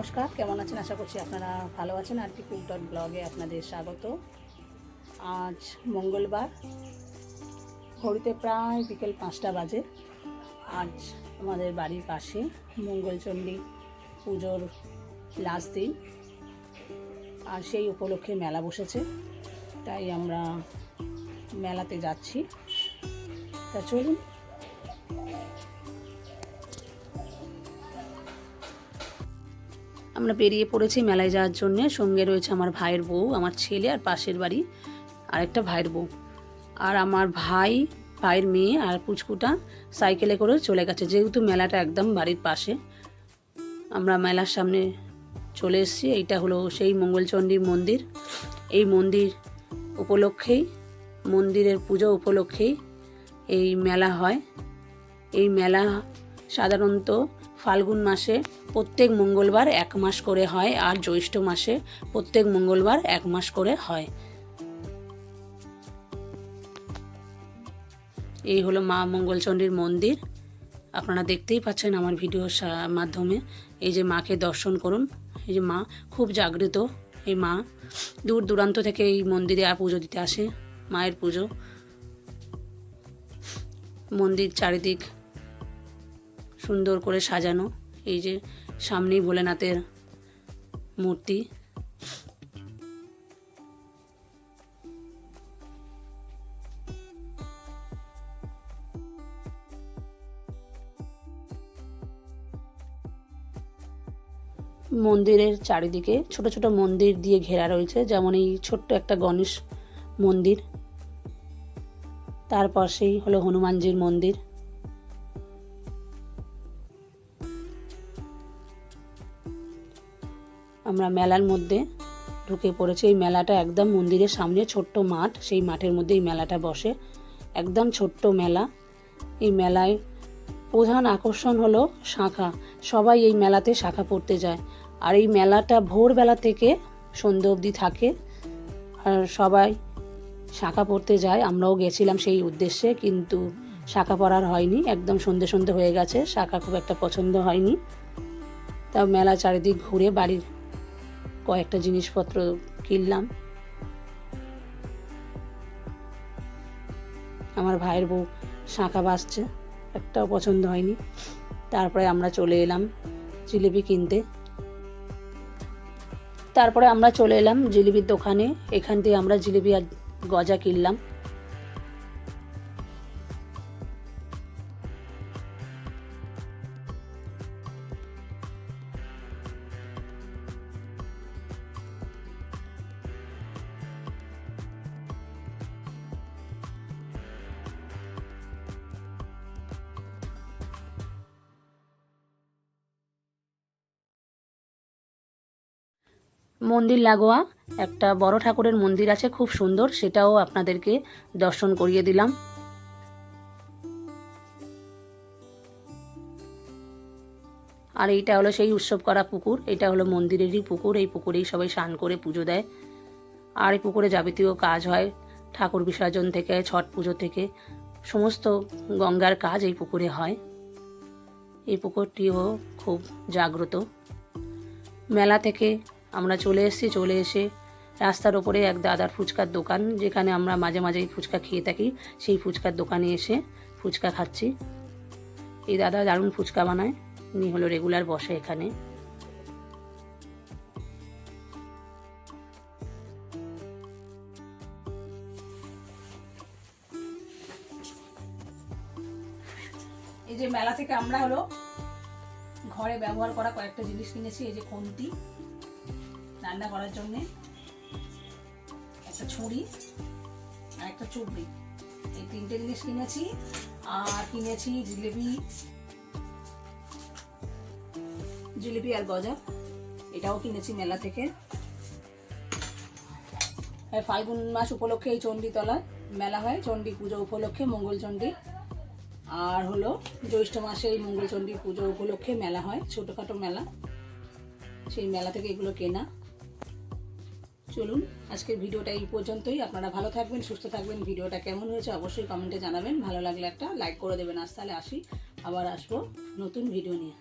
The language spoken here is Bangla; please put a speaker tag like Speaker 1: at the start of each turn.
Speaker 1: নমস্কার, কেমন আছেন? আশা করছি আপনারা ভালো আছেন। আর কি কুক ডট ব্লগে আপনাদের স্বাগত। আজ মঙ্গলবার, ঘড়িতে প্রায় বিকেল পাঁচটা বাজে। আজ আমাদের বাড়ির পাশে মঙ্গলচণ্ডী পুজোর লাস্ট দিন। আর সেই উপলক্ষে মেলা বসেছে। তাই আমরা মেলাতে যাচ্ছি। তা চলুন। আমরা বেরিয়ে পড়েছি মেলায় যাওয়ার জন্যে। সঙ্গে রয়েছে আমার ভাইয়ের বউ, আমার ছেলে আর পাশের বাড়ি। আর একটা ভাইয়ের বউ। আর আমার ভাই, ভাইয়ের মেয়ে আর পুচকুটা সাইকেলে করে চলে গেছে। যেহেতু মেলাটা একদম বাড়ির পাশে, আমরা মেলার সামনে চলে এসেছি। এইটা হলো সেই মঙ্গলচণ্ডী মন্দির। এই মন্দির উপলক্ষেই, মন্দিরের পুজো উপলক্ষেই এই মেলা হয়। এই মেলা সাধারণত ফাল্গুন মাসে প্রত্যেক মঙ্গলবার এক মাস করে হয় আর জ্যৈষ্ঠ মাসে প্রত্যেক মঙ্গলবার এক মাস করে হয়। এই হলো মা মঙ্গলচণ্ডীর মন্দির। আপনারা দেখতেই পাচ্ছেন আমার ভিডিওর মাধ্যমে। এই যে মাকে দর্শন করুন। এই যে মা খুব জাগ্রত। এই মা দূর দূরান্ত থেকে এই মন্দিরে আর পুজো দিতে আসে। মায়ের পুজো। মন্দির চারিদিক সুন্দর করে সাজানো। এই যে সামনেই ভোলেনাথের মূর্তি। মন্দিরের চারিদিকে ছোট ছোট মন্দির দিয়ে ঘেরা রয়েছে, যেমন এই ছোট্ট একটা গণেশ মন্দির। তার পাশেই হলো হনুমানজির মন্দির। আমরা মেলার মধ্যে ঢুকে পড়েছি। এই মেলাটা একদম মন্দিরের সামনে ছোট্ট মাঠ, সেই মাঠের মধ্যে এই মেলাটা বসে। একদম ছোট্ট মেলা। এই মেলায় প্রধান আকর্ষণ হলো শাঁখা। সবাই এই মেলাতে শাঁখা পড়তে যায়। আর এই মেলাটা ভোরবেলা থেকে সন্ধ্যে অবধি থাকে। আর সবাই শাঁখা পড়তে যায়। আমরাও গেছিলাম সেই উদ্দেশ্যে, কিন্তু শাঁখা পড়ার হয়নি। একদম সন্ধে সন্ধে হয়ে গেছে। শাঁখা খুব একটা পছন্দ হয়নি। তা মেলা চারিদিক ঘুরে বাড়ির কয়েকটা জিনিসপত্র কিনলাম। আমার ভাইয়ের বউ শাঁখা বাসছে একটাও পছন্দ হয়নি। তারপরে আমরা চলে এলাম জিলিপি কিনতে। তারপরে আমরা চলে এলাম জিলিপির দোকানে। এখান থেকে আমরা জিলিপি আর গজা কিনলাম। মন্দির লাগোয়া, একটা বড় ঠাকুরের মন্দির আছে খুব সুন্দর, সেটাও আপনাদেরকে দর্শন করিয়ে দিলাম। আর এইটা হলো সেই উৎসব করা পুকুর, এটা হলো মন্দিরেরই পুকুর, এই পুকুরেই সবাই স্নান করে পুজো দেয়। আর এই পুকুরে যাবতীয় কাজ হয়, ঠাকুর বিসর্জন থেকে, ছট পুজো থেকে, সমস্ত গঙ্গার কাজ এই পুকুরে হয়। এই পুকুরটিও খুব জাগ্রত। মেলা থেকে আমরা চলে এসেছি, চলে এসে রাস্তার ওপরে এক দাদার ফুচকার দোকান, যেখানে আমরা মাঝে মাঝেই ফুচকা খেয়ে থাকি। সেই ফুচকার দোকানে এসে ফুচকা খাচ্ছি। এই দাদা দারুণ ফুচকা বানায়, উনি হলো রেগুলার বসে এখানে। এই যে মেলা থেকে আমরা হলো ঘরে ব্যবহার করা কয়েকটা জিনিস কিনেছি, এই যে খুন্তি। রান্না করার জন্য একটা ছুরি আর একটা চুবড়ি। এই তিনটে জিনিস কিনেছি আর কিনেছি জিলেবি জিলিপি আর গজা। এটাও কিনেছি মেলা থেকে। ফাল্গুন মাস উপলক্ষে এই চণ্ডীতলায় মেলা হয়। চণ্ডী পুজো উপলক্ষে মঙ্গলচণ্ডী আর হলো জ্যৈষ্ঠ মাসে এই মঙ্গলচণ্ডী পুজো উপলক্ষে মেলা হয়। ছোটোখাটো মেলা। সেই মেলা থেকে এগুলো কেনা। চলুন, আজকের ভিডিওটা এই পর্যন্তই। আপনারা ভালো থাকবেন, সুস্থ থাকবেন। ভিডিওটা কেমন হয়েছে অবশ্যই কমেন্টে জানাবেন। ভালো লাগলে একটা লাইক করে দেবেন। আজ তাহলে আসি, আবার আসব নতুন ভিডিও নিয়ে।